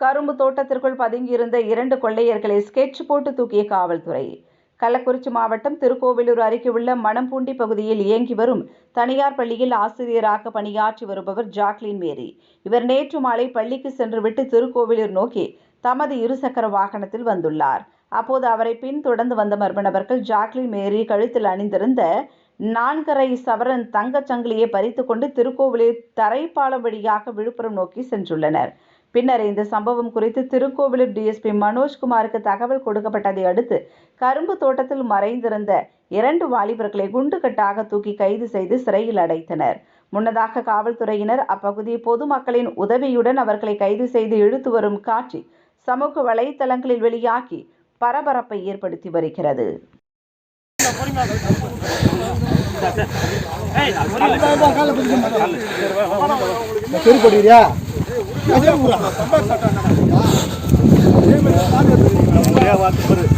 கரும்பு தோட்டத்திற்குள் பதுங்கியிருந்த இரண்டு கொள்ளையர்களை ஸ்கெட்ச் போட்டு தூக்கிய காவல்துறை. கள்ளக்குறிச்சி மாவட்டம் திருக்கோவிலூர் அருகே உள்ள மணம்பூண்டி பகுதியில் இயங்கி வரும் தனியார் பள்ளியில் ஆசிரியராக பணியாற்றி வருபவர் ஜாக்லின் மேரி. இவர் நேற்று மாலை பள்ளிக்கு சென்றுவிட்டு திருக்கோவிலூர் நோக்கி தமது இருசக்கர வாகனத்தில் வந்துள்ளார். அப்போது அவரை பின்தொடர்ந்து வந்த மர்ம நபர்கள் ஜாக்லின் மேரி கழுத்தில் அணிந்திருந்த நான்கரை சவரன் தங்கச் சங்கிலியை பறித்துக்கொண்டு திருக்கோவிலூர் தரைப்பாலம் வழியாக விழுப்புரம் நோக்கி சென்றுள்ளனர். பின்னர் இந்த சம்பவம் குறித்து திருக்கோவிலூர் டிஎஸ்பி மனோஜ்குமாருக்கு தகவல் கொடுக்கப்பட்டதை அடுத்து கரும்பு தோட்டத்தில் மறைந்திருந்த இரண்டு வாலிபர்களை குண்டுகட்டாக தூக்கி கைது செய்து சிறையில் அடைத்தனர். முன்னதாக காவல்துறையினர் அப்பகுதி பொதுமக்களின் உதவியுடன் அவர்களை கைது செய்து இழுத்து வரும் காட்சி சமூக வலைத்தளங்களில் வெளியாகி பரபரப்பை ஏற்படுத்தி வருகிறது. சரி போட்டுக்கிறியா வார்த்தை